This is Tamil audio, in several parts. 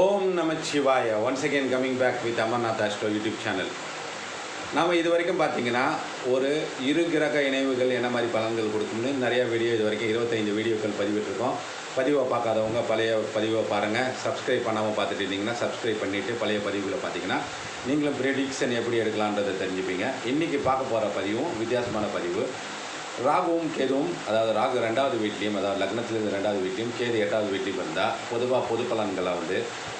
Om Namasivaya once again coming back with Amarnath astro YouTube channel நாம் இது வரைக்கும் பார்த்தீங்கன்னா ஒரு இரு கிரக இணைவுகள் என்ன மாதிரி பலன்கள் கொடுக்கும்னு நிறைய வீடியோ இது வரைக்கும் இருபத்தைந்து வீடியோக்கள் பதிவிட்டிருக்கோம். பதிவை பார்க்காதவங்க பழைய பதிவை பாருங்கள் சப்ஸ்கிரைப் பண்ணாமல் பார்த்துட்டு இருந்தீங்கன்னா சப்ஸ்கிரைப் பண்ணிவிட்டு பழைய பதிவுகளை பார்த்தீங்கன்னா நீங்களும் ப்ரெடிக்ஷன் எப்படி எடுக்கலான்றதை தெரிஞ்சுப்பீங்க. இன்றைக்கி பார்க்க போகிற பதிவும் வித்தியாசமான பதிவு. ராகுவும் கேதுவும் அதாவது ராகு ரெண்டாவது வீட்லேயும் அதாவது லக்னத்திலிருந்து ரெண்டாவது வீட்லேயும் கேது எட்டாவது வீட்லேயும் இருந்தால் பொதுவாக பொது பலன்களை வந்து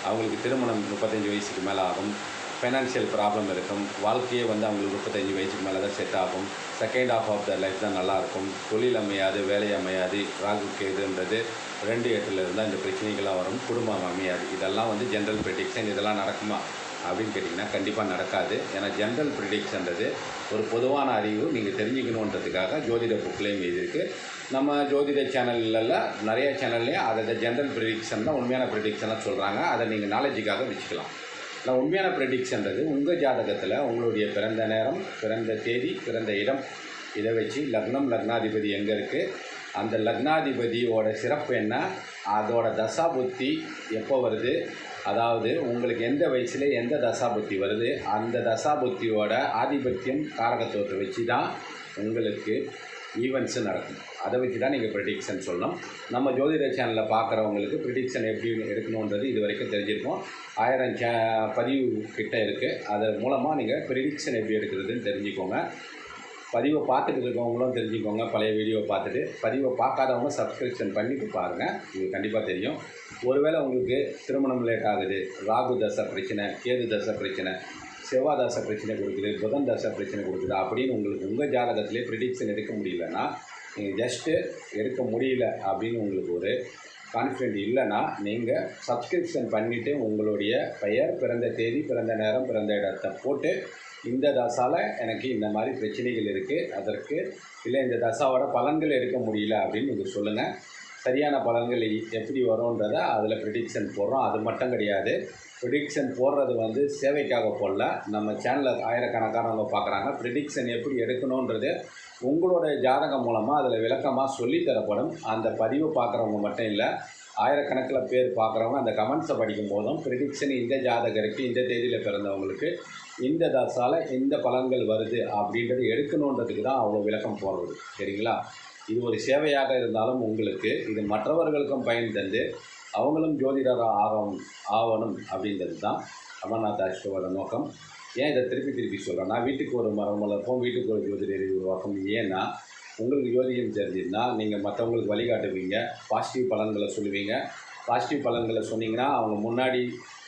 அவங்களுக்கு திருமணம் முப்பத்தஞ்சு வயசுக்கு மேலே ஆகும். ஃபைனான்ஷியல் ப்ராப்ளம் இருக்கும். வாழ்க்கையே வந்து அவங்களுக்கு முப்பத்தஞ்சு வயசுக்கு மேலே தான் செட் ஆகும். Second half of the life தான் நல்லாயிருக்கும் தொழில் அமையாது வேலை அமையாது. ராகு கேதுன்றது ரெண்டு எட்டில் இருந்தால் இந்த பிரச்சனைகள்லாம் வரும். குடும்பம் அமையாது. இதெல்லாம் வந்து ஜென்ரல் ப்ரெடிக்ஷன் இதெல்லாம் நடக்குமா? அப்படின்னு கேட்டிங்கன்னா கண்டிப்பாக நடக்காது. ஏன்னா ஜென்ரல் ப்ரிடிக்ஷன்றது ஒரு பொதுவான அறிவு. நீங்கள் தெரிஞ்சுக்கணுன்றதுக்காக ஜோதிட புக்லேயும் எழுதியிருக்கு. நம்ம ஜோதிட சேனல்லலாம் நிறைய சேனல்லையும் அதை ஜென்ரல் ப்ரிடிக்ஷன் தான் உண்மையான ப்ரிடிக்ஷனாக சொல்கிறாங்க அதை நீங்கள் நாலேஜுக்காக வச்சுக்கலாம். நான் உண்மையான ப்ரிடிக்ஷன்றது உங்கள் ஜாதகத்தில் உங்களுடைய பிறந்த நேரம் பிறந்த தேதி பிறந்த இடம் இதை வச்சு லக்னம் லக்னாதிபதி எங்கே இருக்குது அந்த லக்னாதிபதியோட சிறப்பு என்ன? அதோட தசா புத்தி எப்போ வருது? அதாவது உங்களுக்கு எந்த வயசில் எந்த தசாபுத்தி வருது அந்த தசாபுத்தியோட ஆதிபத்தியம் காரகத்துவத்தை வச்சு தான் உங்களுக்கு ஈவெண்ட்ஸு நடக்கும். அதை வச்சு தான் நீங்கள் ப்ரிடிக்ஷன் சொல்லணும். நம்ம ஜோதிட சேனலில் பார்க்குறவங்களுக்கு ப்ரிடிக்ஷன் எப்படி எடுக்கணுன்றது இது வரைக்கும் தெரிஞ்சிருக்கோம். ஆயிரம் சே பதிவு கிட்டே இருக்குது அது மூலமாக நீங்கள் ப்ரிடிக்ஷன் எப்படி எடுக்கிறதுன்னு தெரிஞ்சுக்கோங்க. பதிவை பார்த்துட்டு இருக்கவங்களும் தெரிஞ்சுக்கோங்க. பழைய வீடியோவை பார்த்துட்டு பதிவை பார்க்காதவங்க சப்ஸ்கிரிப்ஷன் பண்ணிட்டு பாருங்கள் இது கண்டிப்பாக தெரியும். ஒருவேளை உங்களுக்கு திருமணம் லேட் ஆகுது. ராகு தசை பிரச்சனை கேது தசை பிரச்சனை செவ்வாய் தசை பிரச்சனை கொடுக்குது புதன் தசை பிரச்சனை கொடுக்குது அப்படின்னு உங்களுக்கு உங்கள் ஜாதகத்திலே ப்ரிடிக்ஷன் எடுக்க முடியலன்னா நீங்கள் ஜஸ்ட்டு எடுக்க முடியல அப்படின்னு உங்களுக்கு ஒரு கான்ஃபிடென்ட் இல்லைன்னா நீங்கள் சப்ஸ்கிரிப்ஷன் பண்ணிவிட்டு உங்களுடைய பெயர் பிறந்த தேதி பிறந்த நேரம் பிறந்த இடத்தை போட்டு இந்த தசாவில் எனக்கு இந்த மாதிரி பிரச்சனைகள் இருக்குது அதற்கு இல்லை இந்த தசாவோட பலன்கள் எடுக்க முடியல அப்படின்னு நீங்கள் சொல்லுங்கள் சரியான பலன்கள் எப்படி வரும்ன்றதை அதில் ப்ரிடிக்ஷன் போடுறோம். அது மட்டும் கிடையாது. ப்ரிடிக்ஷன் போடுறது வந்து சேவைக்காக போடல. நம்ம சேனலில் ஆயிரக்கணக்கானவங்க பார்க்குறாங்க. ப்ரிடிக்ஷன் எப்படி எடுக்கணுன்றது உங்களோட ஜாதகம் மூலமாக அதில் விளக்கமாக சொல்லித்தரப்படும். அந்த பதிவு பார்க்குறவங்க மட்டும் இல்லை ஆயிரக்கணக்கில் பேர் பார்க்குறவங்க அந்த கமெண்ட்ஸை படிக்கும் போதும் ப்ரிடிக்ஷன் இந்த ஜாதகருக்கு இந்த தேதியில் பிறந்தவங்களுக்கு இந்த தசால இந்த பலன்கள் வருது அப்படின்றது எடுக்கணுன்றதுக்கு தான் அவ்வளோ விளக்கம் போடுறது. சரிங்களா? இது ஒரு சேவையாக இருந்தாலும் உங்களுக்கு இது மற்றவர்களுக்கும் பயன் தந்து அவங்களும் ஜோதிடராக ஆகணும் ஆகணும் அப்படின்றது தான் அமர்நாத் அஷ்டவோட நோக்கம். ஏன் இதை திருப்பி திருப்பி சொல்கிறேன்னா வீட்டுக்கு ஒரு மரம் வளர்ப்போம் வீட்டுக்கு ஒரு ஜோதிடரை உருவாக்கும். ஏன்னா உங்களுக்கு ஜோதிடம் தெரிஞ்சிருந்தா நீங்கள் மற்றவங்களுக்கு வழிகாட்டுவீங்க பாசிட்டிவ் பலன்களை சொல்லுவீங்க. பாசிட்டிவ் பலன்களை சொன்னீங்கன்னா அவங்க முன்னாடி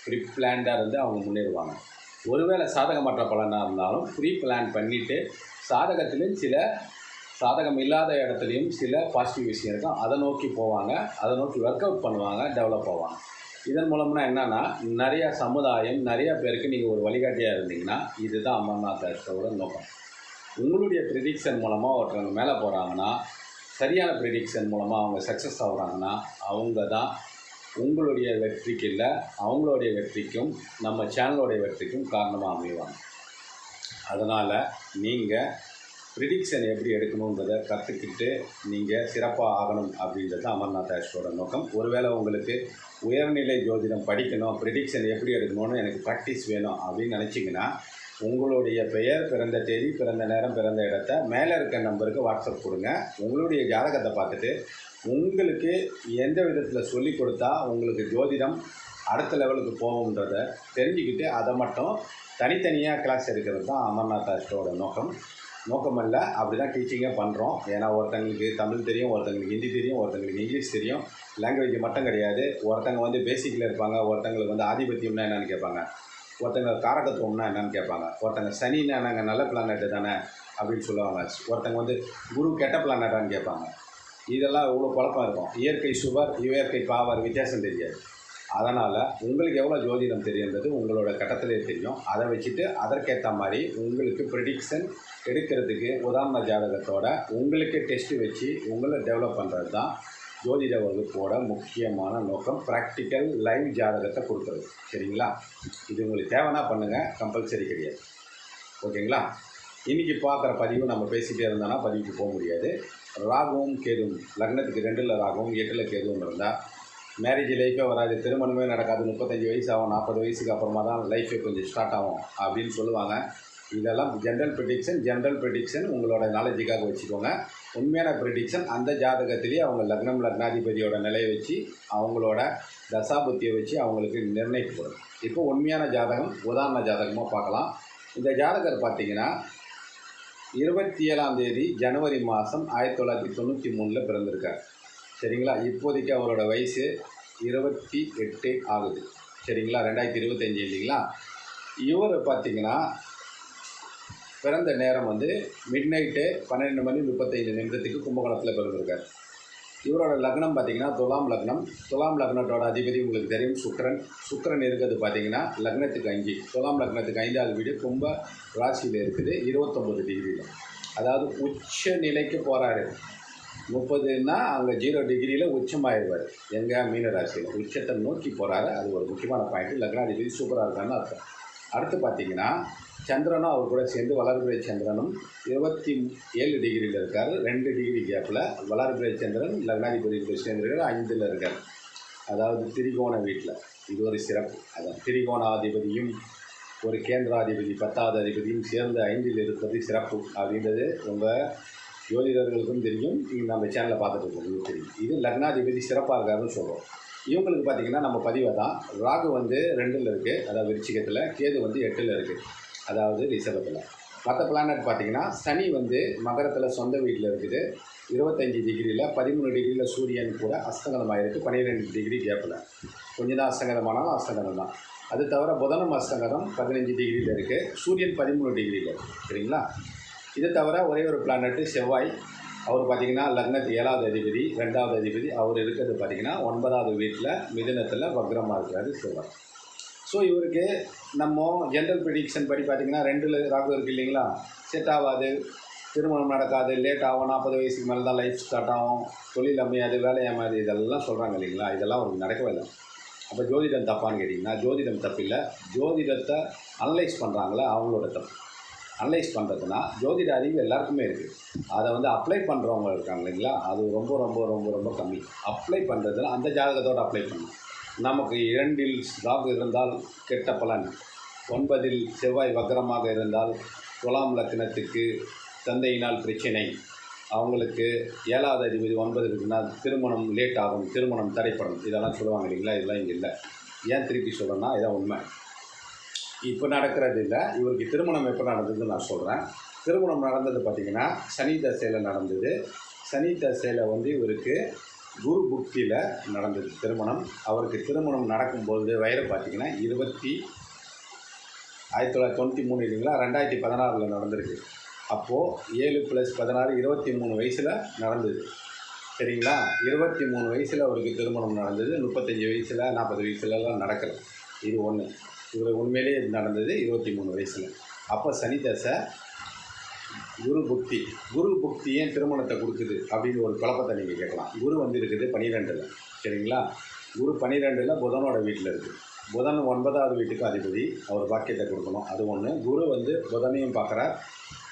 ப்ரீ பிளான்டாக இருந்து அவங்க முன்னேறுவாங்க. ஒருவேளை சாதகமற்ற பலனாக இருந்தாலும் ப்ரீ பிளான் பண்ணிவிட்டு சாதகத்திலும் சில சாதகம் இல்லாத இடத்துலையும் சில பாசிட்டிவ் விஷயம் இருக்கும். அதை நோக்கி போவாங்க. அதை நோக்கி ஒர்க் அவுட் பண்ணுவாங்க டெவலப் ஆவாங்க. இதன் மூலம்னா என்னென்னா நிறைய சமுதாயம் நிறைய பேருக்கு நீங்கள் ஒரு வழிகாட்டியாக இருந்தீங்கன்னா இதுதான் அமர்நாத் அஷ்டோட நோக்கம். உங்களுடைய ப்ரிடிக்ஷன் மூலமாக ஒருத்தவங்க மேலே போகிறாங்கன்னா சரியான ப்ரிடிக்ஷன் மூலமாக அவங்க சக்ஸஸ் ஆகுறாங்கன்னா அவங்க தான் உங்களுடைய வெற்றிக்கு இல்லை அவங்களுடைய வெற்றிக்கும் நம்ம சேனலோடைய வெற்றிக்கும் காரணமாக அமைவாங்க. அதனால் நீங்கள் ப்ரிடிக்ஷன் எப்படி எடுக்கணுன்றதை கற்றுக்கிட்டு நீங்கள் சிறப்பாக ஆகணும் அப்படின்றது அமர்நாத் ஆஷ்டோட நோக்கம். ஒருவேளை உங்களுக்கு உயர்நிலை ஜோதிடம் படிக்கணும் ப்ரிடிக்ஷன் எப்படி எடுக்கணும்னு எனக்கு ப்ராக்டிஸ் வேணும் அப்படின்னு நினச்சிங்கன்னா உங்களுடைய பெயர் பிறந்த தேதி பிறந்த நேரம் பிறந்த இடத்த மேலே இருக்க நம்பருக்கு வாட்ஸ்அப் கொடுங்க. உங்களுடைய ஜாதகத்தை பார்த்துட்டு உங்களுக்கு எந்த விதத்தில் சொல்லி கொடுத்தா உங்களுக்கு ஜோதிடம் அடுத்த லெவலுக்கு போகுன்றத தெரிஞ்சுக்கிட்டு அதை மட்டும் தனித்தனியாக கிளாஸ் எடுக்கிறது தான் அமர்நாத் அஷ்டோட நோக்கம். நோக்கம் இல்லை அப்படி தான் டீச்சிங்கே பண்ணுறோம் ஏன்னா ஒருத்தங்களுக்கு தமிழ் தெரியும் ஒருத்தங்களுக்கு ஹிந்தி தெரியும் ஒருத்தங்களுக்கு இங்கிலீஷ் தெரியும். லாங்குவேஜ் மட்டும் கிடையாது. ஒருத்தங்க வந்து பேசிக்கில் இருப்பாங்க. ஒருத்தங்களுக்கு வந்து ஆதிபத்தியம்னா என்னென்னு கேட்பாங்க. ஒருத்தங்க காரகத்துவம்னா என்னென்னு கேட்பாங்க. ஒருத்தங்க சனின்னா நாங்கள் நல்ல பிளானட்டு தானே? அப்படின்னு சொல்லுவாங்க. ஒருத்தங்க வந்து குரு கெட்ட பிளானட்டான்னு கேட்பாங்க. இதெல்லாம் இவ்வளோ குழப்பம் இருக்கும். இயற்கை சுவர் இயற்கை பாவர் வித்தியாசம் தெரியாது. அதனால் உங்களுக்கு எவ்வளோ ஜோதிடம் தெரியுன்றது உங்களோட கட்டத்திலே தெரியும். அதை வச்சுட்டு அதற்கேற்ற மாதிரி உங்களுக்கு ப்ரிடிக்ஷன் எடுக்கிறதுக்கு உதாரண ஜாதகத்தோட உங்களுக்கு டெஸ்ட்டு வச்சு உங்களை டெவலப் பண்ணுறது தான் ஜோதிட வகுப்போட முக்கியமான நோக்கம் ப்ராக்டிக்கல் லைவ் ஜாதகத்தை கொடுக்குறது. சரிங்களா? இது உங்களுக்கு தேவைன்னா பண்ணுங்கள் கம்பல்சரி கிடையாது. ஓகேங்களா? இன்றைக்கி பார்க்குற பதிவு நம்ம பேசிகிட்டே இருந்தோன்னா பதிவுக்கு போக முடியாது. ராகுவும் கேதுவும் லக்னத்துக்கு ரெண்டில் ராகுவும் எட்டில் கேதுவும் இருந்தால் மேரேஜ் லைஃபே வராது திருமணமே நடக்காது. முப்பத்தஞ்சு வயசு ஆகும் நாற்பது வயசுக்கு அப்புறமா தான் லைஃபே கொஞ்சம் ஸ்டார்ட் ஆகும் அப்படின்னு சொல்லுவாங்க. இதெல்லாம் ஜென்ரல் ப்ரிடிக்ஷன் ஜென்ரல் ப்ரிடிக்ஷன் உங்களோட நாலேஜுக்காக வச்சுக்கோங்க. உண்மையான ப்ரிடிக்ஷன் அந்த ஜாதகத்திலேயே அவங்க லக்னம் லக்னாதிபதியோட நிலையை வச்சு அவங்களோட தசாபுத்தியை வச்சு அவங்களுக்கு நிர்ணயிக்கப்படும். இப்போ உண்மையான ஜாதகம் உதாரண ஜாதகமாக பார்க்கலாம். இந்த ஜாதகர் பார்த்தீங்கன்னா இருபத்தி ஏழாம் தேதி ஜனவரி மாதம் ஆயிரத்தி தொள்ளாயிரத்தி தொண்ணூற்றி மூணில் பிறந்திருக்கார். சரிங்களா? இப்போதைக்கு அவரோட வயசு இருபத்தி எட்டு ஆகுது. சரிங்களா? ரெண்டாயிரத்தி இருபத்தஞ்சி இல்லைங்களா? இவர் பார்த்தீங்கன்னா பிறந்த நேரம் வந்து மிட் நைட்டு பன்னெண்டு மணி முப்பத்தைந்து நிமிடத்துக்கு கும்பகோணத்தில் பிறந்திருக்கார். இவரோட லக்னம் பார்த்தீங்கன்னா துலாம் லக்னம். துலாம் லக்னத்தோட அதிபதி உங்களுக்கு தெரியும் சுக்கரன். சுக்கரன் இருக்கிறது பார்த்தீங்கன்னா லக்னத்துக்கு அஞ்சு. துலாம் லக்னத்துக்கு ஐந்தாவது வீடு கும்ப ராசியில் இருக்குது இருபத்தொம்பது டிகிரியில். அதாவது உச்ச நிலைக்கு போகிறாரு முப்பதுன்னா அங்கே ஜீரோ டிகிரியில் உச்சமாயிடுவார். எங்கள் மீனராசியில். உச்சத்தை நோக்கி போகிறாரு அது ஒரு முக்கியமான பாயிண்ட் லக்னாதிபதி சூப்பராக இருக்கான்னு அர்த்தம். அடுத்து பார்த்தீங்கன்னா சந்திரனும் அவர் கூட சேர்ந்து வளர்பிறை சந்திரனும் இருபத்தி ஏழு டிகிரியில் இருக்கார். ரெண்டு டிகிரி கேப்பில் வளர்பிறை சந்திரன் லக்னாதிபதி சேர்ந்திருக்கார். ஐந்தில் இருக்கார். அதாவது திரிகோண வீட்டில் இது ஒரு சிறப்பு. அதான் திரிகோணாதிபதியும் ஒரு கேந்திராதிபதி பத்தாவது அதிபதியும் சேர்ந்து ஐந்தில் இருப்பது சிறப்பு. அப்படின்றது உங்கள் ஜோதிடர்களுக்கும் தெரியும். நீங்கள் நம்ம சேனலை பார்த்துட்டு இருக்கவங்களுக்கும் தெரியும். இது லக்னாதிபதி சிறப்பாக இருக்காருன்னு சொல்கிறோம் இவங்களுக்கு பார்த்தீங்கன்னா நம்ம பதிவை தான் ராகு வந்து ரெண்டில் இருக்குது அதாவது விருச்சிகத்தில் கேது வந்து எட்டில் இருக்குது அதாவது ரிஷபத்தில். மற்ற பிளானட் பார்த்தீங்கன்னா சனி வந்து மகரத்தில் சொந்த வீட்டில் இருக்குது. இருபத்தஞ்சி டிகிரியில் பதிமூணு டிகிரியில் சூரியன் கூட அஸ்தங்கதமாக இருக்குது பன்னிரெண்டு டிகிரி கேப்பில் கொஞ்சம் தான் அஸ்தங்கதமானாலும் அஸ்தங்கதம் தான். அது தவிர புதனும் அஸ்தங்கதம் பதினஞ்சு டிகிரியில் இருக்குது சூரியன் பதிமூணு டிகிரியில் இருக்குது சரிங்களா? இது தவிர ஒரே ஒரு பிளானட்டு செவ்வாய். அவர் பார்த்திங்கன்னா லக்னத்து ஏழாவது அதிபதி ரெண்டாவது அதிபதி. அவர் இருக்கிறது பார்த்தீங்கன்னா ஒன்பதாவது வீட்டில் மிதனத்தில் வக்ரமாக இருக்கிறாரு செவ்வாய். ஸோ இவருக்கு நம்ம ஜென்ரல் ப்ரிடிக்ஷன் படி பார்த்திங்கன்னா ரெண்டில் ராகு இருக்கு இல்லைங்களா? செட் ஆகாது திருமணம் நடக்காது லேட் ஆகும் நாற்பது வயசுக்கு மேலே தான் லைஃப் ஸ்டார்ட் ஆகும் தொழில் அமையாது வேலை அமையாது இதெல்லாம் சொல்கிறாங்க இல்லைங்களா? இதெல்லாம் அவருக்கு நடக்கவே இல்லை. அப்போ ஜோதிடம் தப்பான்னு கேட்டிங்கன்னா ஜோதிடம் தப்பில்லை. ஜோதிடத்தை அனலைஸ் பண்ணுறாங்களே அவங்களோட தப்பு. அனலைஸ் பண்ணுறதுனா ஜோதிட அறிவு எல்லாருக்குமே இருக்குது அதை வந்து அப்ளை பண்ணுறவங்க இருக்காங்க இல்லைங்களா? அது ரொம்ப ரொம்ப ரொம்ப ரொம்ப கம்மி. அப்ளை பண்ணுறதுல அந்த ஜாதகத்தோடு அப்ளை பண்ணணும். நமக்கு இரண்டில் ராகு இருந்தால் கெட்ட பலன். ஒன்பதில் செவ்வாய் வக்ரமாக இருந்தால் துலாம் லக்னத்துக்கு தந்தையினால் பிரச்சனை. அவங்களுக்கு ஏழாவது அதிபதி ஒன்பது இருக்குன்னா திருமணம் லேட் ஆகும் திருமணம் தடைப்படும். இதெல்லாம் சொல்லுவாங்க இல்லைங்களா? இதெல்லாம் இங்கே இல்லை. ஏன் திருப்பி சொல்லணும்னா இதான் உண்மை. இப்போ நடக்கிறது இல்லை. இவருக்கு திருமணம் எப்போ நடந்ததுன்னு நான் சொல்கிறேன் திருமணம் நடந்தது பார்த்திங்கன்னா சனி தசையில் நடந்தது. சனி தசையில் வந்து இவருக்கு குரு புக்தியில் நடந்தது திருமணம். அவருக்கு திருமணம் நடக்கும்போது வயது பார்த்திங்கன்னா இருபத்தி ஆயிரத்தி தொள்ளாயிரத்தி தொண்ணூற்றி மூணு இல்லைங்களா? ரெண்டாயிரத்தி பதினாறில் நடந்திருக்கு. அப்போது ஏழு ப்ளஸ் பதினாறு இருபத்தி மூணு வயசில் நடந்தது. சரிங்களா? இருபத்தி மூணு வயசில் அவருக்கு திருமணம் நடந்தது. முப்பத்தஞ்சு வயசில் நாற்பது வயசுலலாம் நடக்கலை. இது ஒன்று இவர் உண்மையிலேயே இது நடந்தது இருபத்தி மூணு வயசில். அப்போ சனி தசை குரு புக்தி. குரு புக்தி ஏன் திருமணத்தை கொடுக்குது அப்படின்னு ஒரு குழப்பத்தை நீங்கள் கேட்கலாம். குரு வந்து இருக்குது பனிரெண்டில். சரிங்களா? குரு பன்னிரெண்டில் புதனோட வீட்டில் இருக்குது புதன் ஒன்பதாவது வீட்டுக்கு அதிபதி. அவர் பாக்கியத்தை கொடுக்கணும். அது ஒன்று குரு வந்து புதனையும் பார்க்குறார்.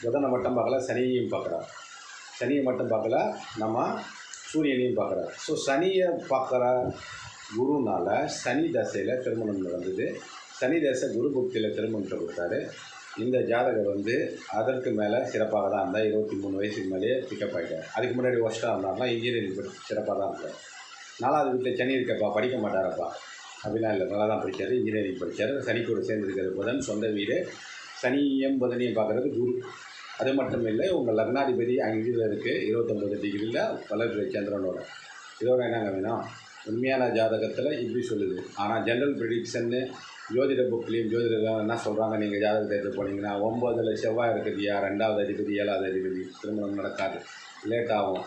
புதனை மட்டும் பார்க்கல சனியையும் பார்க்குறார். சனியை மட்டும் பார்க்கல நம்ம சூரியனையும் பார்க்குறார். ஸோ சனியை பார்க்குற குருனால சனி தசையில் திருமணம் நடந்தது. சனிதேச குரு புக்தியில் திருமணத்தை கொடுத்தாரு. இந்த ஜாதகர் வந்து அதற்கு மேலே சிறப்பாக தான் இருந்தால் இருபத்தி மூணு வயசுக்கு மேலேயே பிக்கப் ஆகிட்டார் அதுக்கு முன்னாடி ஒஸ்ட்டாக இருந்தார்னா இன்ஜினியரிங் படி சிறப்பாக தான் இருந்தார். நாலாவது வீட்டில் சனி இருக்கப்பா படிக்க மாட்டாரப்பா. அப்படிலாம் இல்லை. நல்லா தான் படித்தார் இன்ஜினியரிங் படித்தார் சனி கூட சேர்ந்துருக்கிற புதன். சொந்த வீடு. சனியும் புதனையும் பார்க்குறது குரு. அது மட்டும் இல்லை உங்கள் லக்னாதிபதி அஞ்சில் இருக்குது இருபத்தொம்பது டிகிரியில் வளர்பிறை சந்திரனோட. இதோட என்னங்க வேணும்? உண்மையான ஜாதகத்தில் இப்படி சொல்லுது. ஆனால் ஜென்ரல் ப்ரிடிக்ஷன்னு ஜோதிட புக்லேயும் ஜோதிடர்கள் என்ன சொல்கிறாங்க நீங்கள் ஜாதகத்தை எடுத்து போனீங்கன்னா ஒம்பதில் செவ்வாய் இருக்குதுயா ரெண்டாவது அதிபதி ஏழாவது அதிபதி திருமணம் நடக்காது. லேட் ஆகும்.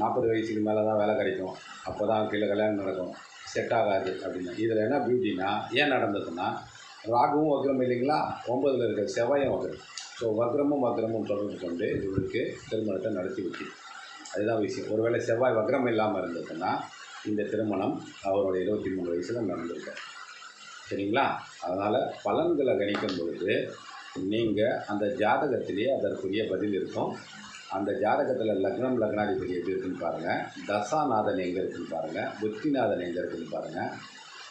நாற்பது வயசுக்கு மேலே தான் வேலை கிடைக்கும். அப்போ தான் கீழே கல்யாணம் நடக்கும். செட் ஆகாது அப்படின்னு. இதில் என்ன பியூட்டினா ஏன் நடந்ததுன்னா ராகுவும் வக்ரம் இல்லைங்களா? ஒம்பதில் இருக்கிற செவ்வாயும் வக்ரம். ஸோ வக்ரமும் வக்ரமும் தொடர்பு கொண்டு இவருக்கு திருமணத்தை நடத்தி வச்சு அதுதான் விஷயம். ஒருவேளை செவ்வாய் வக்ரம் இல்லாமல் இருந்ததுன்னா இந்த திருமணம் அவருடைய இருபத்தி மூணு வயசில் நடந்திருக்கேன் சரிங்களா? அதனால் பலன்களை கணிக்கும் பொழுது நீங்கள் அந்த ஜாதகத்திலேயே அதற்குரிய பதில் இருக்கும். அந்த ஜாதகத்தில் லக்னம் லக்னாதிபதி எப்படி இருக்குன்னு பாருங்கள் தசாநாதன் எங்கே இருக்குன்னு பாருங்கள் புத்திநாதன் எங்கே இருக்குன்னு பாருங்கள்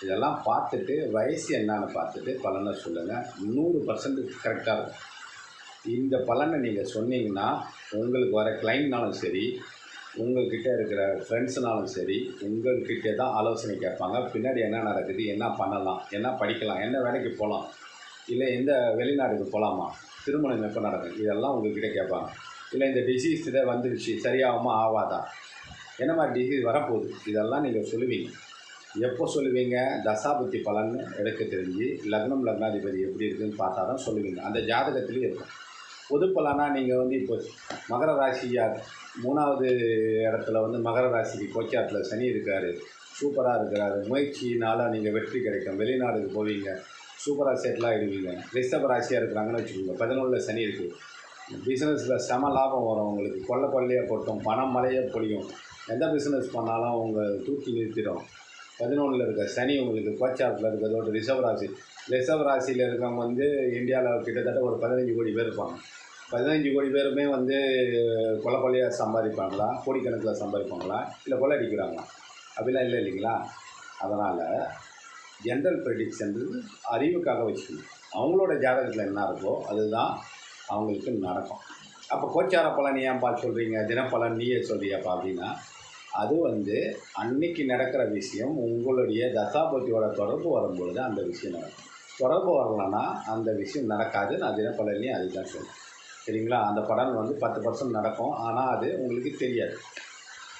இதெல்லாம் பார்த்துட்டு வயசு என்னன்னு பார்த்துட்டு பலனை சொல்லுங்கள் நூறு பர்சன்ட் கரெக்டாக இருக்கும். இந்த பலனை நீங்கள் சொன்னீங்கன்னா உங்களுக்கு வர கிளைண்ட்னாலும் சரி உங்கள்கிட்ட இருக்கிற ஃப்ரெண்ட்ஸ்னாலும் சரி உங்கள்கிட்ட தான் ஆலோசனை கேட்பாங்க. பின்னாடி என்ன நடக்குது என்ன பண்ணலாம் என்ன படிக்கலாம் என்ன வேலைக்கு போகலாம் இல்லை எந்த வெளிநாடுக்கு போகலாமா திருமணம் எப்போ நடக்கும் இதெல்லாம் உங்கள்கிட்ட கேட்பாங்க. இல்லை இந்த டிசீஸ் இதை வந்துடுச்சு சரியாகுமா ஆகாதா? என்ன மாதிரி டிசீஸ் வரப்போகுது? இதெல்லாம் நீங்கள் சொல்லுவீங்க. எப்போ சொல்லுவீங்க? தசாபுத்தி பலன் எடுக்க தெரிஞ்சு லக்னம் லக்னாதிபதி எப்படி இருக்குதுன்னு பார்த்தா தான் சொல்லுவீங்க. அந்த ஜாதகத்துலேயும் இருக்கும். பொது நீங்கள் வந்து இப்போ மகர ராசியார் மூணாவது இடத்துல வந்து மகர ராசிக்கு கோச்சாட்டில் சனி இருக்கார் சூப்பராக இருக்கிறார் முயற்சினால் நீங்கள் வெற்றி கிடைக்கும். வெளிநாடுக்கு போவீங்க சூப்பராக செட்டில் ஆகிடுவீங்க ரிஷப ராசியாக இருக்கிறாங்கன்னு வச்சுக்கோங்க. பதினொன்றில் சனி இருக்குது பிஸ்னஸில் செம லாபம் வரும் உங்களுக்கு. கொள்ளை கொள்ளையாக கொட்டும் பணம் மழையே பொழியும். எந்த பிஸ்னஸ் பண்ணாலும் உங்கள் தூக்கி நிறுத்திடும். பதினொன்றில் இருக்க சனி உங்களுக்கு கோச்சாரத்தில் இருக்கிறதோட ரிஷப ராசி. ரிஷப ராசியில் இருக்கிறவங்க வந்து இந்தியாவில் கிட்டத்தட்ட ஒரு பதினஞ்சு கோடி பேர் இருப்பாங்க. பதினஞ்சு கோடி பேருமே வந்து கொலை கொலையாக சம்பாதிப்பாங்களா? கோடிக்கணக்கில் சம்பாதிப்பாங்களா? இல்லை கொலை அடிக்கிறாங்களா? அப்படிலாம் இல்லை இல்லைங்களா? அதனால் ஜென்ரல் ப்ரெடிக்ஷன் அறிவுக்காக வச்சுக்கணும். அவங்களோட ஜாதகத்தில் என்ன இருக்கோ அதுதான் அவங்களுக்கு நடக்கும். அப்போ கோச்சார பலன் ஏன் பார்த்து சொல்கிறீங்க தினப்பலன் நீயே சொல்கிறியாப்பா அப்படின்னா அது வந்து அன்னைக்கு நடக்கிற விஷயம் உங்களுடைய தசாபதியோட தொடர்பு வரும்பொழுது அந்த விஷயம் நடக்கும். தொடர்பு வரலன்னா அந்த விஷயம் நடக்காது நான் தினப்பலன்லேயும் அதுதான் சொல்கிறேன் சரிங்களா? அந்த பலன் வந்து பத்து பர்சன்ட் நடக்கும். ஆனால் அது உங்களுக்கு தெரியாது.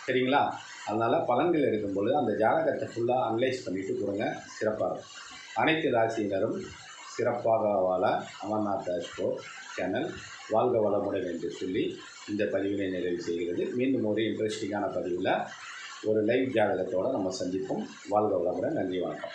சரிங்களா? அதனால் பலன்கள் எடுக்கும்பொழுது அந்த ஜாதகத்தை ஃபுல்லாக அனலைஸ் பண்ணிவிட்டு கொடுங்க. சிறப்பாக இருக்கும். அனைத்து ராசியினரும் சிறப்பாக வாழ அமர்நாத் அஸ்கோ சேனல் வாழ்க வளமுடன் என்று சொல்லி இந்த பதிவினை நிறைவு செய்கிறது. மீண்டும் ஒரு இன்ட்ரெஸ்டிங்கான பதிவில் ஒரு லைவ் ஜாதகத்தோடு நம்ம சந்திப்போம். வாழ்க வளமுடன். நன்றி வணக்கம்.